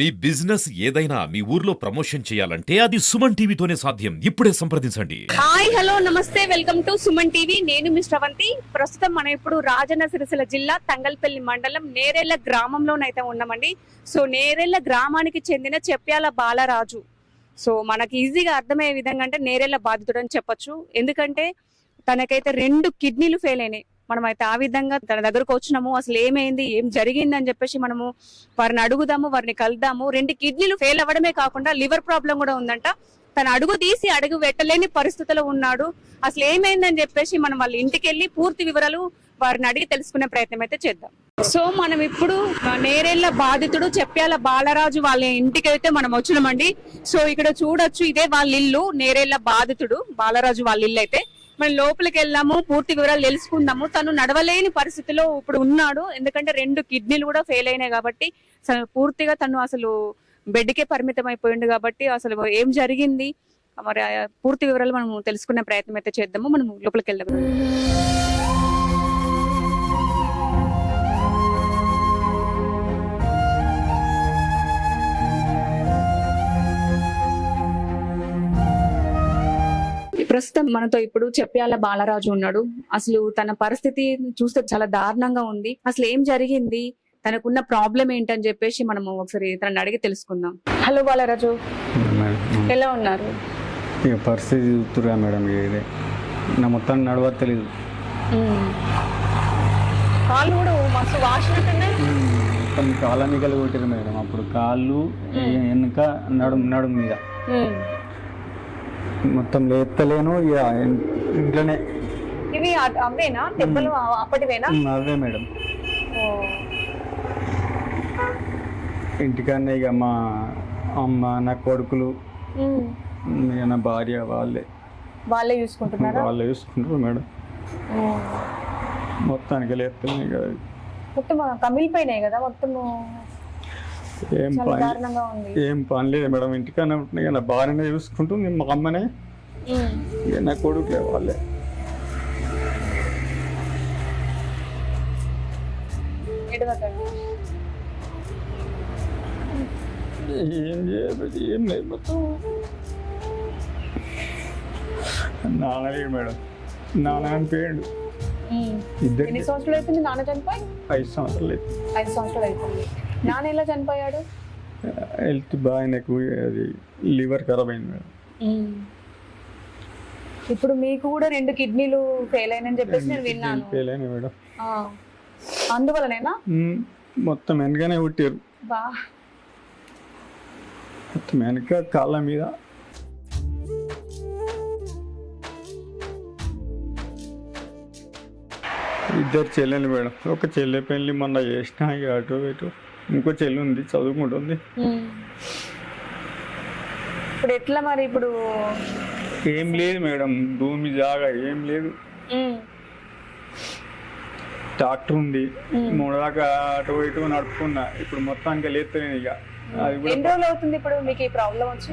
మీ business ఏదైనా మీ ఊర్లో promotion చేయాలంటే అది సుమన్ టీవీతోనే సాధ్యం. ఇప్పుడే సంప్రదించండి. హాయ్ హలో నమస్తే వెల్కమ్ టు సుమన్ టీవీ. నేను మిస్ శ్రవంతి ప్రస్తుతం మనం ఇప్పుడు రాజన్న సిరిసిల్ల జిల్లా తంగల్పల్లి మండలం నేరెళ్ళ గ్రామంలోనైతే ఉన్నామండి. సో నేరేళ్ళ గ్రామానికి చెందిన చెప్పాల బాలరాజు. సో మనకి ఈజీగా అర్థమయ్యే విధంగా అంటే నేరేళ్ళ బాధితుడు అని చెప్పొచ్చు. ఎందుకంటే తనకైతే రెండు కిడ్నీలు ఫెయిల్ అయినాయి. మనం అయితే ఆ విధంగా తన దగ్గరకు వచ్చినాము. అసలు ఏమైంది? ఏం జరిగింది అని చెప్పేసి మనము వారిని అడుగుదాము వారిని కలుద్దాము. రెండు కిడ్నీలు ఫెయిల్ అవ్వడమే కాకుండా లివర్ ప్రాబ్లం కూడా ఉందంట. తన అడుగు తీసి అడుగు పెట్టలేని పరిస్థితిలో ఉన్నాడు. అసలు ఏమైందని చెప్పేసి మనం వాళ్ళ ఇంటికి వెళ్ళి పూర్తి వివరాలు వారిని అడిగి తెలుసుకునే ప్రయత్నం అయితే చేద్దాం. సో మనం ఇప్పుడు నేరేళ్ళ బాధితుడు చెప్పాల బాలరాజు వాళ్ళ ఇంటికి అయితే మనం వచ్చినామండి. సో ఇక్కడ చూడొచ్చు ఇదే వాళ్ళ ఇల్లు నేరేళ్ళ బాధితుడు బాలరాజు వాళ్ళ ఇల్లు అయితే మనం లోపలికి వెళ్ళాము పూర్తి వివరాలు తెలుసుకుందాము. తను నడవలేని పరిస్థితిలో ఇప్పుడు ఉన్నాడు. ఎందుకంటే రెండు కిడ్నీలు కూడా ఫెయిల్ అయినాయి కాబట్టి పూర్తిగా తను అసలు బెడ్కే పరిమితం అయిపోయింది కాబట్టి అసలు ఏం జరిగింది? మరి పూర్తి వివరాలు మనం తెలుసుకునే ప్రయత్నం అయితే చేద్దాము. మనం లోపలికి వెళ్దాం. ప్రస్తుతం మనతో ఇప్పుడు చెప్పాల బాలరాజు ఉన్నాడు. అసలు తన పరిస్థితి చూస్తే చాలా దారుణంగా ఉంది. అసలు ఏం జరిగింది? తనకున్న ప్రాబ్లం ఏంటని చెప్పేసి మనము ఒకసారి తనని అడిగి తెలుసుకుందాం. హలో బాలరాజు. ఎలా ఉన్నారు? ఇక పరిస్థితి చూస్తురా మేడం ఇదే. నా మొత్తం నడవ తెలీదు. కాళ్ళు కూడా మస్తు వాసినట్టున్నాయి. మొత్తం కొట్టిరు మేడం. అప్పుడు కాళ్ళు వెనుక నడుం నడుం మీద. మొత్తం ఇన్- ఇంట్లోనే. ఇవి అవేనా? దెబ్బలు అప్పటివేనా? అవే మేడం. ఇంటికన్నా ఇక మా అమ్మ నా కొడుకులు నా భార్య వాళ్ళే. వాళ్ళే చూసుకుంటున్నారా? వాళ్ళే చూసుకుంటారు మేడం. మొత్తానికి ఇక. మొత్తం కమిలిపోయినాయి కదా మొత్తం ఏం పని ఏం పని లేదు మేడం. ఇంటికన్నా ఉంటున్నా. ఇక నా భార్యనే చూసుకుంటుంది మా అమ్మనే నా కొడుకులే వాళ్ళే. ఏం చేయలేదు ఏం లేదు మొత్తం మేడం. నాన్న. ఇద్దరు చనిపోయి? ఐదు సంవత్సరాలు లేదు ఐదు సంవత్సరాలు అవుతుంది. నాన్న ఎలా చనిపోయాడు? హెల్త్ బాగా ఆయనకు అది లివర్ ఖరాబ్ అయింది మేడం. ఇప్పుడు మీకు కూడా రెండు కిడ్నీలు ఫెయిల్ అయినని చెప్పేసి నేను విన్నాను. ఫెయిల్ అయినా మేడం. ఆ. అందువలనేనా? ఉమ్, మొత్తం వెనకనే కొట్టారు బా. మొత్తం వెనక కాళ్ళ మీద. ఇద్దరు చెల్లెలు మేడం. ఒక చెల్లె పెళ్ళి మొన్న చేసిన ఇక అటు ఇటు. ఇంకో చెల్లి ఉంది చదువుకుంటుంది. ఇప్పుడు ఎట్లా మరి ఇప్పుడు? ఏం లేదు మేడం భూమి జాగా ఏం లేదు. ట్రాక్టర్ ఉంది మూడు దాకా అటు ఇటు నడుపుకున్నా ఇప్పుడు మొత్తానికి లేస్తలేను ఇక. అది కూడా ఎన్ని రోజులు అవుతుంది ఇప్పుడు మీకు ఈ ప్రాబ్లం వచ్చి?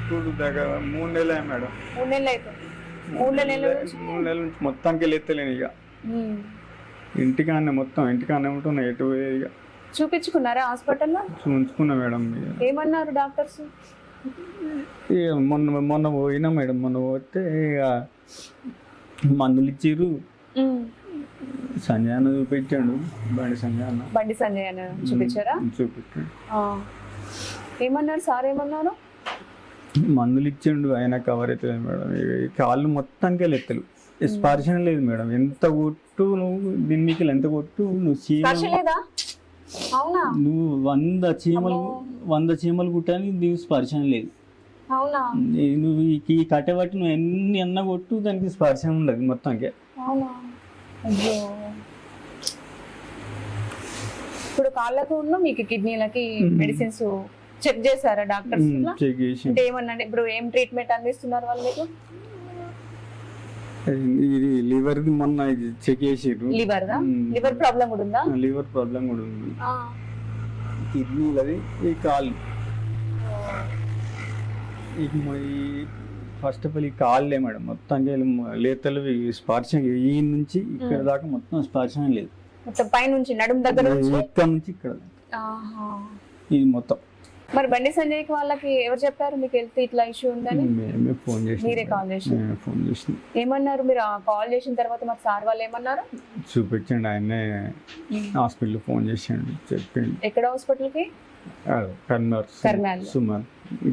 ఇప్పుడు దగ్గర మూడు నెలలే మేడం. మూడు నెలలు అవుతుంది. మూడు నెలల నుంచి? మూడు నెలల నుంచి మొత్తానికి లేస్తలేను ఇక. ఉమ్. ఇంటికాన్నే మొత్తం ఇంటికాన్నే ఉంటున్నా ఎటు ఇక. చూపించుకున్నారా హాస్పిటల్లో? ఉంచుకున్నా మేడం. ఏమన్నారు డాక్టర్స్? మొన్న మొన్న పోయినా మేడం మొన్న పోతే ఇక మందులు ఇచ్చిర్రు ఉమ్. సంజయ్ చూపించాడు బండి సంజయ్ అన్న బండి సంజయ్ అని చూపించారా చూపించాడు. ఏమన్నారు సార్ ఏమన్నారు? మందులు ఇచ్చిండు అయినా కవర్ అవుతుంది మేడం కాళ్ళు మొత్తానికే లెక్కలు స్పర్శన లేదు మేడం. ఎంత కొట్టు నువ్వు దీనికి ఎంత కొట్టు నువ్వు నువ్వు వంద చీమలు వంద చీమలు కుట్టానికి దీనికి స్పర్శన లేదు. నువ్వు ఈ- కట్టెబట్టి నువ్వు ఎన్ని అన్న కొట్టు దానికి స్పర్శన ఉండదు అయ్యో. ఇప్పుడు కాళ్ళకు ఉన్న మీకు కిడ్నీలకి మెడిసిన్స్ చెక్ చేశారా డాక్టర్స్ అంటే ఏమన్నా ఇప్పుడు ఏం ట్రీట్మెంట్ అందిస్తున్నారు వాళ్ళు మీకు? ఇది లివర్ మొన్న ఇది చెక్ చేసిర్రు. లివర్. లివర్ ప్రాబ్లం కూడా ఉందా? లివర్ ప్రాబ్లం కూడా ఉంది. ఆ. కిడ్నీలది ఈ ఈ ఫస్ట్ ఆఫ్ ఆల్ ఈ కాళ్ళే మేడం. మొత్తానికి లేతలు స్పర్శ ఈ నుంచి ఇక్కడ దాకా మొత్తం స్పర్శన లేదు. మొత్తం పైనుంచి నడుము దగ్గర నుంచి? ఇక్కడ నుంచి ఇక్కడ. ఇది మొత్తం. మరి బండి సంజయ్కి వాళ్ళకి ఎవరు చెప్పారు? మీకు హెల్త్ ఇట్లా ఇష్యూ ఉందని? మేమే ఫోన్ చేసి మీరే కాల్ చేసి ఫోన్ చేసి ఏమన్నారు? మీరు కాల్ చేసిన తర్వాత మరి సార్ వాళ్ళు ఏమన్నారు? చూపించండి. ఆయనే హాస్పిటల్ ఫోన్ చేసిండు చెప్పిండు. ఎక్కడ హాస్పిటల్కి కన్మర్ కర్నాల్. సుమన్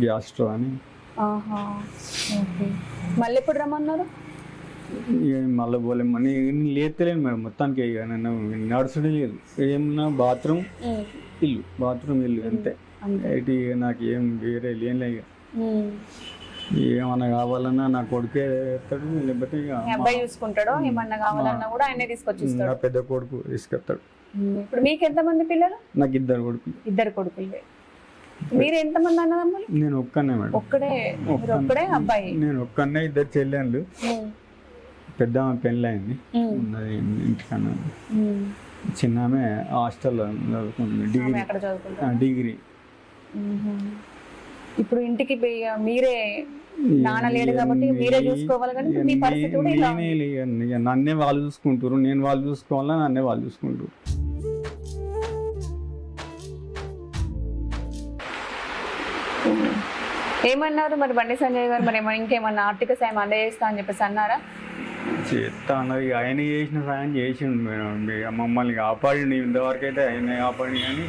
గ్యాస్ట్రో అని. ఆహా ఓకే. మళ్ళీ ఎప్పుడు రమ్మన్నారు? మళ్ళీ పోలేమని లేతలేను మేడం మొత్తానికి నన్ను నడుచుడే లేదు. ఏమన్నా బాత్రూమ్ ఇల్లు. బాత్రూమ్ ఇల్లు అంతే. ఇక నాకు ఏం వేరే లేని. ఏమన్నా కావాలన్నా నా కొడుకే ఎత్తాడు లేకపోతే అబ్బాయి చూసుకుంటాడో ఏమన్నా కావాలన్నా కూడా ఆయనే తీసుకొచ్చి నా ఇస్తాడు. పెద్ద కొడుకు తీసుకెళ్తాడు. ఇప్పుడు మీకు ఎంతమంది పిల్లలు? నాకు ఇద్దరు కొడుకు ఇద్దరు కొడుకులు. మీరు ఎంతమంది అన్నదమ్ములు? నేను ఒక్కనే మేడం. ఒక్కడే ఒక్కడే అబ్బాయి? నేను ఒక్కనే ఇద్దరు చెల్లెళ్ళు. పెద్ద పెళ్ళి అయింది. ఉన్నది ఇంటికన్నా. చిన్న ఆమె హాస్టల్లో చదువుకుంటుంది డిగ్రీ. డిగ్రీ. ఇప్పుడు ఇంటికి మీరే నాన్న లేడు కాబట్టి మీరే చూసుకోవాలి కానీ మీ పరిస్థితి కూడా ఇలా ఉంది. నేనే ఇక ఇక నన్నే వాళ్ళు చూసుకుంటారు నేను వాళ్ళు చూసుకోవాలా? నన్నే వాళ్ళు చూసుకుంటారు ఏమన్నారు మరి బండి సంజయ్ గారు? మరి ఏమన్నా ఇంకేమన్నా ఆర్థిక సాయం అందజేస్తా అని చెప్పేసి అన్నారా? చేస్తా అన్నది ఆయన చేసిన సాయం చేసిండు మేడం. మమ్మల్ని కాపాడిండు. ఇంతవరకు అయితే ఆయన కాపాడి కానీ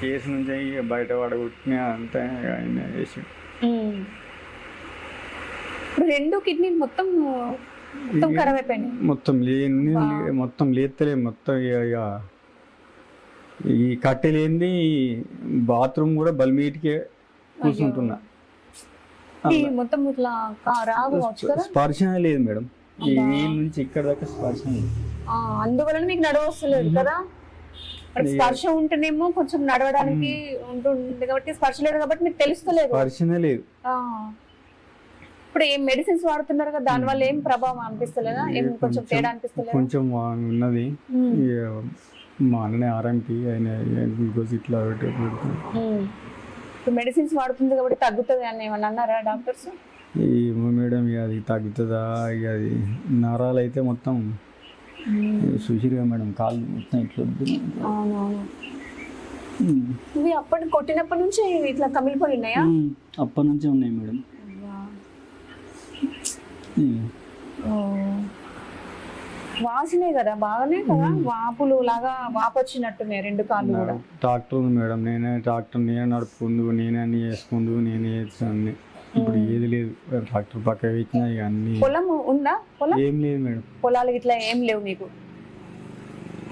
కేసు నుంచి ఇక బయట పడగొట్టిన అంతా ఆయన. ఇప్పుడు రెండు కిడ్నీలు మొత్తం మొత్తం ఖరాబ్ మొత్తం లేని మొత్తం లేతలే మొత్తం ఇక ఈ కట్టెలేంది బాత్రూమ్ కూడా బల్మీటికే కూర్చుంటున్నా. మొత్తం ఇట్లా లేదు మేడం. ఈ నుంచి ఇక్కడ దాకా స్పర్శ అందువలన మీకు నడవస్తలేదు కదా? స్పర్శ ఉంటేనేమో కొంచెం నడవడానికి ఉంటుంది కాబట్టి స్పర్శ లేదు కాబట్టి మీకు తెలుస్తలేదు. స్పర్శనే లేదు. ఇప్పుడు ఏం మెడిసిన్స్ వాడుతున్నారు కదా దాని వల్ల ఏం ప్రభావం అనిపిస్తలేదా? ఏం కొంచెం తేడా అనిపిస్తలేదా? కొంచెం ఉన్నది. మా అన్ననే ఆర్ఎంపీ ఆయన గ్లూకోజ్ ఇట్లా మెడిసిన్స్ వాడుతుంది కాబట్టి తగ్గుతుంది అని ఏమన్నా అన్నారా డాక్టర్స్? ఏమో మేడం ఇక అది తగ్గుతుందా? ఇక అది నరాలు అయితే మొత్తం చూసిరుగా మేడం కాళ్ళు మొత్తం ఇట్లా. ఇవి అప్పటి కొట్టినప్పటి నుంచి ఇట్లా కమిలిపోయి ఉన్నాయా. అప్పటి నుంచే ఉన్నాయి మేడం. వాసినాయి కదా బాగానే కదా? వాపులు లాగా వాపు వచ్చినట్టున్నాయి రెండు కాళ్ళు కూడా. ట్రాక్టర్ ఉంది మేడం నేనే ట్రాక్టర్ నేనే నడుపుకుందు నేనే అన్ని చేసుకుందు నేనే చేస్తాను ఇప్పుడు ఏది లేదు. ట్రాక్టర్ పక్క పెట్టినా ఇక అన్ని పొలం ఉందా? పొలం? ఏం లేదు మేడం. పొలాలు ఇట్లా ఏం లేవు మీకు?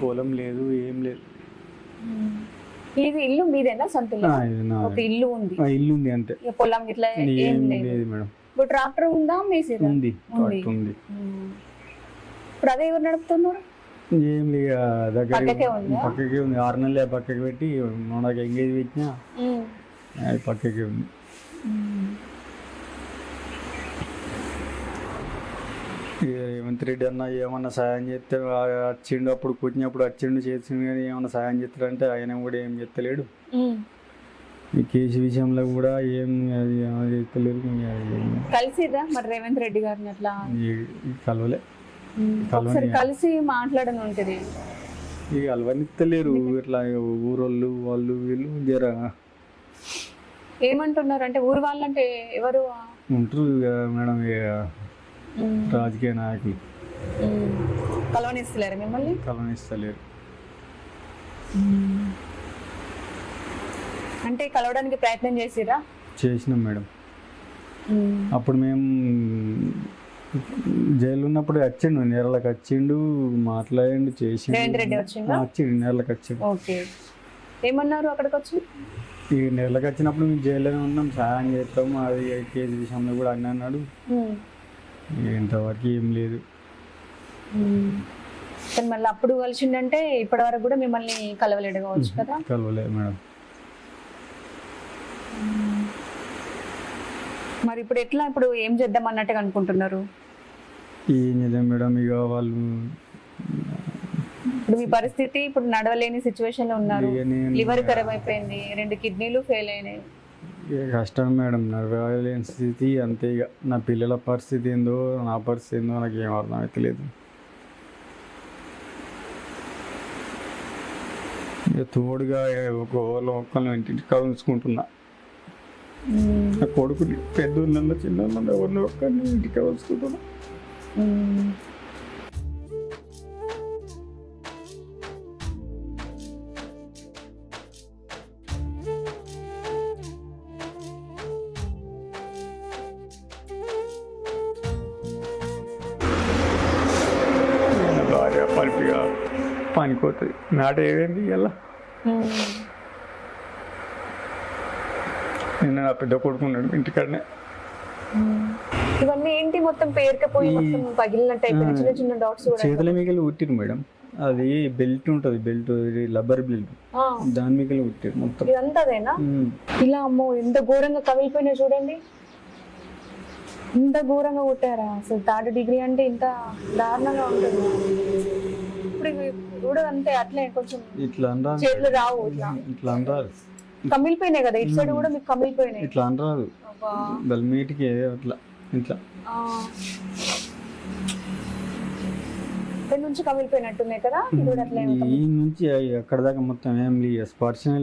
పొలం లేదు ఏం లేదు. ఇది ఇల్లు మీదేనా సొంత ఇల్లు? ఆ, ఇది నా ఒక ఇల్లు ఉంది. ఆ, ఇల్లు ఉంది అంతే. ఇక పొలం ఇట్లా ఏం ఏం లేదు. లేదు మేడం. ఇప్పుడు ట్రాక్టర్ ఉందా మీసిరా ఉంది ట్రాక్టర్ ఉంది. ఉమ్. ఇప్పుడు అదే ఎవరు నడుపుతున్నారు? ఏం లేదు దగ్గర పక్కకే ఉందా? పక్కకే ఉంది. ఆరు నెలలే పక్కకి పెట్టి మనకి ఎంగేజ్ పెట్టినా. ఉమ్. అది పక్కకే ఉంది. రేవంత్ రెడ్డి అన్న ఏమన్నా సాయం చేస్తే వచ్చిండు అప్పుడు కూర్చున్నప్పుడు వచ్చిండు చేసిండు కానీ ఏమన్నా సాయం చేస్తాడంటే ఆయన కూడా ఏం చెత్తలేడు ఉమ్. ఈ కేసు విషయంలో కూడా ఏం ఏం- కలిసిదా మరి రేవంత్ రెడ్డి గారిని అట్లా? కలవలే. ఒకసారి కలిసి మాట్లాడని ఉంటుంది ఇక కలవనిస్తలేరు. ఇట్లా ఊరోళ్ళు వాళ్ళు వీళ్ళు జర ఏమంటున్నారు అంటే ఊరు వాళ్ళంటే ఎవరు? ఉంటారు మేడం. రాజకీయ నాయకులు. కలవనిస్తలేరు మిమ్మల్ని? కలవనిస్తలేరు. అంటే కలవడానికి ప్రయత్నం చేసిరా చేసినాం మేడం. అప్పుడు మేము జైలు ఉన్నప్పుడు వచ్చిండు నేరలకు వచ్చిండు మాట్లాడిండు? ఆ, వచ్చిండు నేరలకు వచ్చిండు. ఏమన్నారు అక్కడికి వచ్చి ఈ నెలలకు వచ్చినప్పుడు మేము జైల్లోనే ఉన్నాం సహాయం చేస్తాం అది కేసు విషయంలో కూడా అన్న అన్నాడు. ఇంతవరకు ఏం లేదు. కానీ మళ్ళీ అప్పుడు కలిసిండంటే ఇప్పటి వరకు కూడా మిమ్మల్ని కలవలేడు కావచ్చు కదా? కలవలేదు మేడం. మరి ఇప్పుడు ఎట్లా ఇప్పుడు ఏం చేద్దాం అన్నట్టుగా అనుకుంటున్నారు? ఏం చేద్దాం మేడం ఇక వాళ్ళు ఇప్పుడు మీ పరిస్థితి ఇప్పుడు నడవలేని సిచ్యువేషన్లో ఉన్నారు. లివర్ ఖరాబ్ అయిపోయింది రెండు కిడ్నీలు ఫెయిల్ అయినాయి. కష్టం మేడం నడవలేని స్థితి అంతే ఇక నా పిల్లల పరిస్థితి ఏందో నా పరిస్థితి ఏందో నాకు ఏం అర్థం అవుతలేదు ఇక తోడుగా ఒక వాళ్ళు ఒక్కరిని ఇంటికి కలుసుకుంటున్నా. నా కొడుకుని పెద్ద చిన్న ఎవరిని ఒక్కరిని ఇంటికి కలుసుకుంటున్నా. నాట ఏమైంది ఇలా నిన్న నా పెద్ద కొడుకున్నాడు ఇంటికాడనే. ఇవన్నీ ఏంటి మొత్తం పేరుకపోయి ఈ- మొత్తం పగిలినట్టు అయిపోయింది చిన్న చిన్న డాట్స్ కూడా చేతుల మిగిలి ఉట్టిరు మేడం. అది బెల్ట్ ఉంటుంది బెల్ట్ రబ్బర్ బెల్ట్ దాని మిగిలి ఉట్టిరు మొత్తం. ఇదంతాదేనా. ఇలా అమ్మో ఎంత ఘోరంగా కవిలిపోయినా చూడండి. ఇంత ఘోరంగా కొట్టారా? అసలు థర్డ్ డిగ్రీ అంటే ఇంత దారుణంగా ఉంటుంది. ఇప్పుడు కూడా అంతే అట్లే కొంచెం ఇట్లా అనరాదు చేతులు రావు ఇట్లా. ఇట్లా అనరాదు కమిలిపోయినాయి కదా ఇటు సైడ్ కూడా మీకు కమిలిపోయినాయి. ఇట్లా అనరాదు అబ్బా. బల్మీటికి అట్లా ఇట్లా. ఆ. ఇక్కడ నుంచి కమిలిపోయినట్టున్నాయి కదా ఇది కూడా అట్లే. ఈ నుంచి అక్కడ దాకా మొత్తం ఏం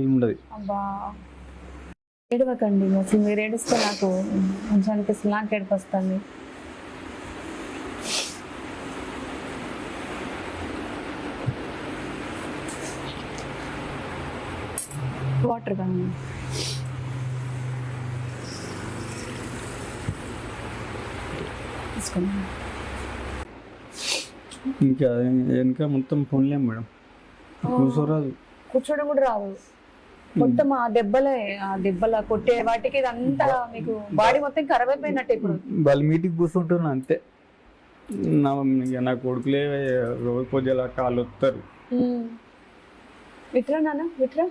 ఉండదు. అబ్బా. ఏడవకండి అసలు మీరు ఏడుస్తే నాకు కొంచెం అనిపిస్తుంది నాకు ఏడుపు వాటర్ కానీ. ఇంకా వెనక మొత్తం ఫోన్లే మేడం. కూర్చోరాదు. కూర్చోడం కూడా రాదు మొత్తం ఆ దెబ్బలే ఆ దెబ్బల కొట్టే వాటికి ఇదంతా మీకు బాడీ మొత్తం ఖరాబ్ అయిపోయినట్టు ఇప్పుడు బల్మీటికి కూర్చుంటున్నా అంతే. నా నా కొడుకులే రోజు పొద్దుల కాళ్ళు వస్తారు విట్రా నాన్న విట్రా?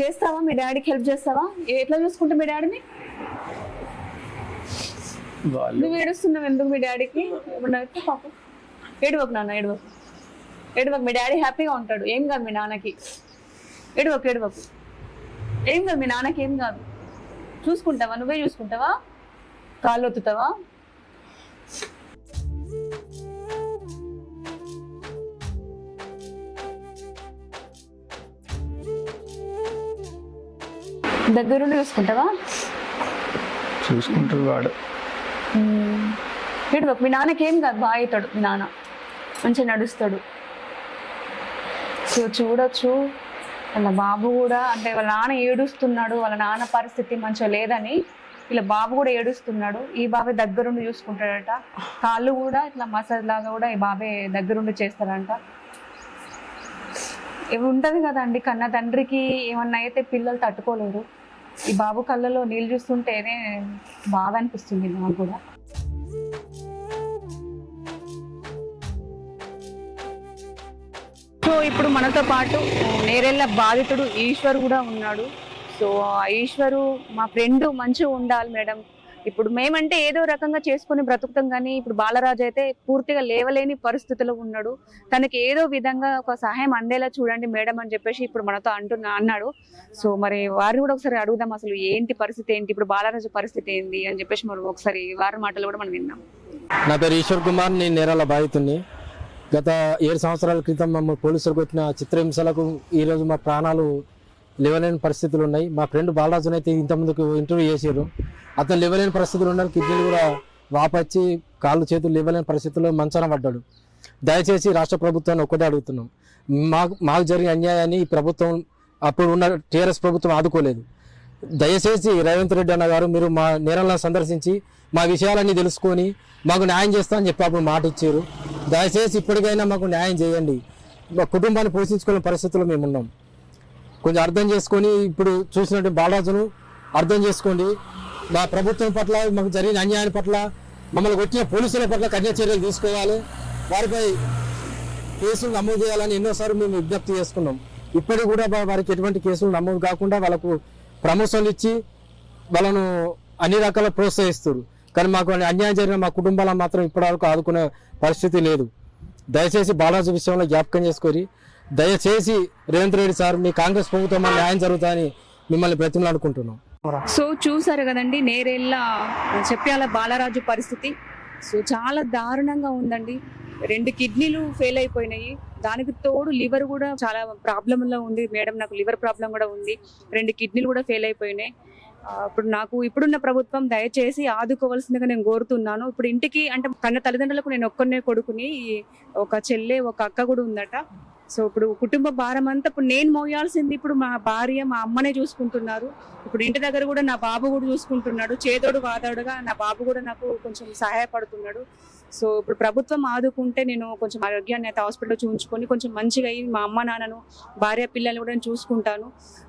చేస్తావా? మీ డాడీకి హెల్ప్ చేస్తావా? ఎట్లా చూసుకుంటా మీ డాడీని? నువ్వు ఏడుస్తున్నావు ఎందుకు మీ డాడీకి? పాపం. ఏడువకు నాన్న ఏడువకు. ఏడువకు. మీ డాడీ హ్యాపీగా ఉంటాడు. ఏం కాదు మీ నాన్నకి. ఏడువకు ఏడువకు. ఏం కాదు మీ నాన్నకి ఏం కాదు. చూసుకుంటావా? నువ్వే చూసుకుంటావా? కాళ్ళు ఒత్తుతావా? దగ్గరుండి చూసుకుంటావా? చూసుకుంటారు వాడు. వీడు మీ నాన్నకి ఏం కాదు బాగా అవుతాడు మీ నాన్న. మంచిగా నడుస్తాడు. సో చూడొచ్చు. వాళ్ళ బాబు కూడా అంటే వాళ్ళ నాన్న ఏడుస్తున్నాడు వాళ్ళ నాన్న పరిస్థితి మంచిగా లేదని వీళ్ళ బాబు కూడా ఏడుస్తున్నాడు. ఈ బాబే దగ్గరుండి చూసుకుంటాడట. కాళ్ళు కూడా ఇట్లా మసాజ్ లాగా కూడా ఈ బాబే దగ్గరుండి చేస్తాడంట. ఇవి ఉంటది కదండి కన్న తండ్రికి ఏమన్నా అయితే పిల్లలు తట్టుకోలేరు. ఈ బాబు కళ్ళలో నీళ్ళు చూస్తుంటేనే బాధ అనిపిస్తుంది నాకు కూడా. సో ఇప్పుడు మనతో పాటు నేరెళ్ళ బాధితుడు ఈశ్వర్ కూడా ఉన్నాడు. సో ఆ ఈశ్వరు మా ఫ్రెండ్ మంచిగా ఉండాలి మేడం. ఇప్పుడు మేమంటే ఏదో రకంగా చేసుకుని బ్రతుకుతాం కానీ ఇప్పుడు బాలరాజు అయితే పూర్తిగా లేవలేని పరిస్థితిలో ఉన్నాడు. తనకి ఏదో విధంగా ఒక సహాయం అందేలా చూడండి మేడం అని చెప్పేసి ఇప్పుడు మనతో అంటున్నా అన్నాడు. సో మరి వారిని కూడా ఒకసారి అడుగుదాం అసలు ఏంటి పరిస్థితి ఏంటి ఇప్పుడు బాలరాజు పరిస్థితి ఏంటి అని చెప్పేసి మరి ఒకసారి వారి మాటలు కూడా మనం విన్నాం నా పేరు ఈశ్వర్ కుమార్ నేను నేరాల బాధితుని గత ఏడు సంవత్సరాల క్రితం మమ్మల్ని పోలీసులు కొట్టిన చిత్రహింసలకు ఈరోజు మా ప్రాణాలు లేవలేని పరిస్థితులు ఉన్నాయి. మా ఫ్రెండ్ బాలరాజుని అయితే ఇంతకుముందుకు ఇంటర్వ్యూ చేశారు. అతను లేవలేని పరిస్థితులు ఉన్నారు కిడ్నీలు కూడా వాపచ్చి కాళ్ళు చేతులు లేవలేని పరిస్థితుల్లో మంచాన పడ్డాడు. దయచేసి రాష్ట్ర ప్రభుత్వాన్ని ఒక్కటే అడుగుతున్నాం. మాకు మాకు జరిగిన అన్యాయాన్ని ఈ ప్రభుత్వం అప్పుడు ఉన్న టీఆర్ఎస్ ప్రభుత్వం ఆదుకోలేదు. దయచేసి రేవంత్ రెడ్డి అన్న గారు మీరు మా నేరాలను సందర్శించి మా విషయాలన్నీ తెలుసుకొని మాకు న్యాయం చేస్తా అని చెప్పి అప్పుడు మాట ఇచ్చారు. దయచేసి ఇప్పటికైనా మాకు న్యాయం చేయండి. మా కుటుంబాన్ని పోషించుకునే పరిస్థితుల్లో మేము ఉన్నాం. కొంచెం అర్థం చేసుకొని ఇప్పుడు చూసినట్టు బాలరాజును అర్థం చేసుకోండి. మా ప్రభుత్వం పట్ల మాకు జరిగిన అన్యాయం పట్ల మమ్మల్ని వచ్చిన పోలీసుల పట్ల కఠిన చర్యలు తీసుకోవాలి. వారిపై కేసులు నమోదు చేయాలని ఎన్నోసార్లు మేము విజ్ఞప్తి చేసుకున్నాం. ఇప్పటికి కూడా వారికి ఎటువంటి కేసులు నమోదు కాకుండా వాళ్ళకు ప్రమోషన్లు ఇచ్చి వాళ్ళను అన్ని రకాల ప్రోత్సహిస్తారు. కానీ మాకు అన్యాయం జరిగిన మా కుటుంబాలను మాత్రం ఇప్పటివరకు ఆదుకునే పరిస్థితి లేదు. దయచేసి బాలాజీ విషయంలో జ్ఞాపకం చేసుకొని దయచేసి రేవంత్ రెడ్డి సార్ మీ కాంగ్రెస్ ప్రభుత్వం న్యాయం జరుగుతాయని మిమ్మల్ని బ్రతిమలాడుకుంటున్నాం. సో చూసారు కదండి నేరేళ్ళ చెప్పాల బాలరాజు పరిస్థితి. సో చాలా దారుణంగా ఉందండి. రెండు కిడ్నీలు ఫెయిల్ అయిపోయినాయి. దానికి తోడు లివర్ కూడా చాలా ప్రాబ్లం లో ఉంది. మేడం నాకు లివర్ ప్రాబ్లం కూడా ఉంది. రెండు కిడ్నీలు కూడా ఫెయిల్ అయిపోయినాయి. ఇప్పుడు నాకు ఇప్పుడున్న ప్రభుత్వం దయచేసి ఆదుకోవాల్సిందిగా నేను కోరుతున్నాను. ఇప్పుడు ఇంటికి అంటే కన్న తల్లిదండ్రులకు నేను ఒక్కనే కొడుకుని ఒక చెల్లె ఒక అక్క కూడా ఉందట. సో ఇప్పుడు కుటుంబ భారం అంతా ఇప్పుడు నేను మోయాల్సింది ఇప్పుడు మా భార్య మా అమ్మనే చూసుకుంటున్నారు. ఇప్పుడు ఇంటి దగ్గర కూడా నా బాబు కూడా చూసుకుంటున్నాడు. చేదోడు వాదోడుగా నా బాబు కూడా నాకు కొంచెం సహాయపడుతున్నాడు. సో ఇప్పుడు ప్రభుత్వం ఆదుకుంటే నేను కొంచెం ఆరోగ్యాన్ని అయితే హాస్పిటల్లో చూపించుకొని కొంచెం మంచిగా అయ్యి మా అమ్మ నాన్నను భార్య పిల్లల్ని కూడా నేను చూసుకుంటాను.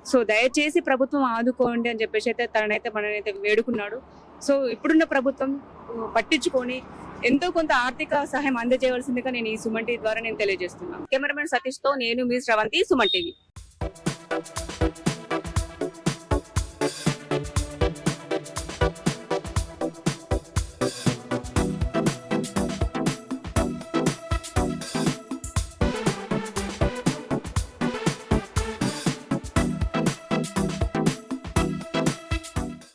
సో దయచేసి ప్రభుత్వం ఆదుకోండి అని చెప్పేసి అయితే తనైతే మననైతే వేడుకున్నాడు. సో ఇప్పుడున్న ప్రభుత్వం పట్టించుకొని ఎంతో కొంత ఆర్థిక సహాయం అందజేయవలసిందిగా నేను ఈ సుమన్ టీవీ ద్వారా నేను తెలియజేస్తున్నాను. కెమెరామెన్ సతీష్తో నేను మీ శ్రవంతి సుమన్ టీవీ.